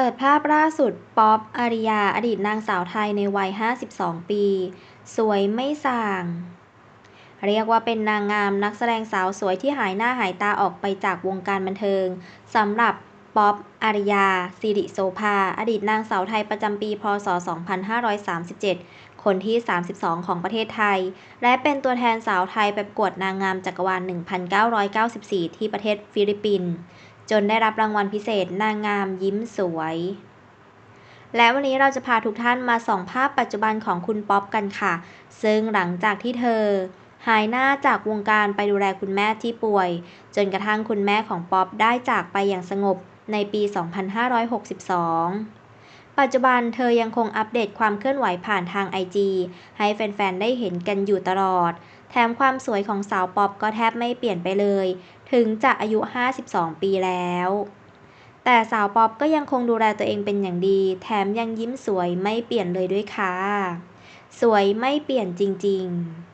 ปิดภาพล่าสุด ป๊อป อาริยา อดีตนางสาวไทยในวัย 52 ปี สวยไม่ส่าง เรียกว่าเป็นนางงามนักแสดงสาวสวยที่หายหน้าหายตาออกไปจากวงการบันเทิงสำหรับป๊อป อาริยา สิริโสภา อดีตนางสาวไทยประจำปี พ.ศ.2537 คนที่ 32 ของประเทศไทย และเป็นตัวแทนสาวไทยไปประกวดนางงามจักรวาล 1994 ที่ประเทศฟิลิปปินส์ จนได้รับรางวัลพิเศษนางงามยิ้มสวย และวันนี้เราจะพาทุกท่านมาส่องภาพปัจจุบันของคุณป๊อปกันค่ะ ซึ่งหลังจากที่เธอ หายหน้าจากวงการไปดูแลคุณแม่ที่ป่วย จนกระทั่งคุณแม่ของป๊อปได้จากไปอย่างสงบในปี 2562ปัจจุบันเธอยังคงอัปเดตความเคลื่อนไหวผ่านทางไอจีให้แฟนๆ ได้เห็นกันอยู่ตลอด แถมความสวยของสาวป๊อปก็แทบไม่เปลี่ยนไปเลย ถึงจะอายุ 52 ปีแล้ว แต่สาวป๊อปก็ยังคงดูแลตัวเองเป็นอย่างดี แถมยังยิ้มสวยไม่เปลี่ยนเลยด้วยค่ะ สวยไม่เปลี่ยนจริง ๆ